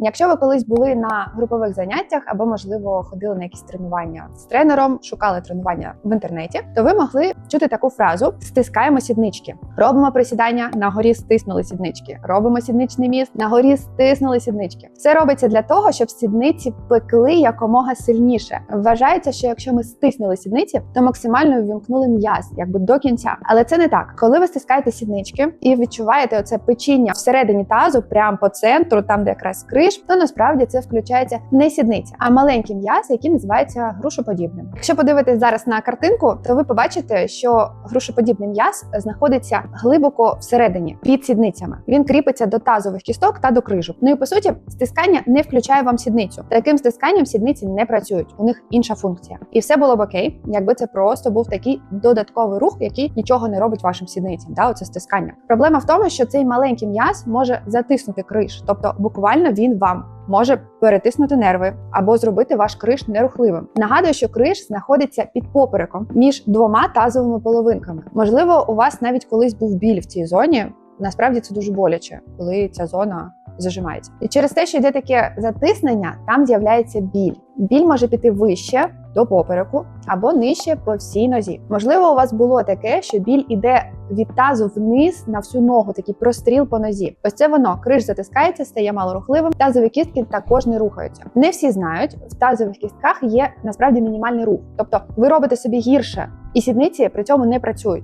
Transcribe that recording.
Якщо ви колись були на групових заняттях або, можливо, ходили на якісь тренування з тренером, шукали тренування в інтернеті, то ви могли чути таку фразу: стискаємо сіднички, робимо присідання на горі, стиснули сіднички, робимо сідничний міст, на горі стиснули сіднички. Це робиться для того, щоб сідниці пекли якомога сильніше. Вважається, що якщо ми стиснули сідниці, то максимально ввімкнули м'яз, якби до кінця. Але це не так. Коли ви стискаєте сіднички і відчуваєте оце печіння всередині тазу, прямо по центру, там де якраз криш, то насправді це включається не сідниця, а маленький м'яз, який називається грушоподібним. Якщо подивитись зараз на картинку, то ви побачите, що грушоподібний м'яз знаходиться глибоко всередині під сідницями. Він кріпиться до тазових кісток та до крижу. Ну і по суті, стискання не включає вам сідницю. Таким стисканням сідниці не працюють. У них інша функція. І все було б окей, якби це просто був такий додатковий рух, який нічого не робить вашим сідницям. Да, оце стискання. Проблема в тому, що цей маленький м'яз може затиснути криш, тобто буквально він вам. Може перетиснути нерви або зробити ваш криш нерухливим. Нагадую, що криш знаходиться під попереком між двома тазовими половинками. Можливо, у вас навіть колись був біль в цій зоні. Насправді це дуже боляче, коли ця зона зажимається. І через те, що йде таке затиснення, там з'являється біль. Біль може піти вище до попереку або нижче по всій нозі. Можливо, у вас було таке, що біль іде від тазу вниз на всю ногу, такий простріл по нозі. Ось це воно криш затискається, стає малорухливим. Тазові кістки також не рухаються. Не всі знають, в тазових кістках є насправді мінімальний рух. Тобто ви робите собі гірше, і сідниці при цьому не працюють.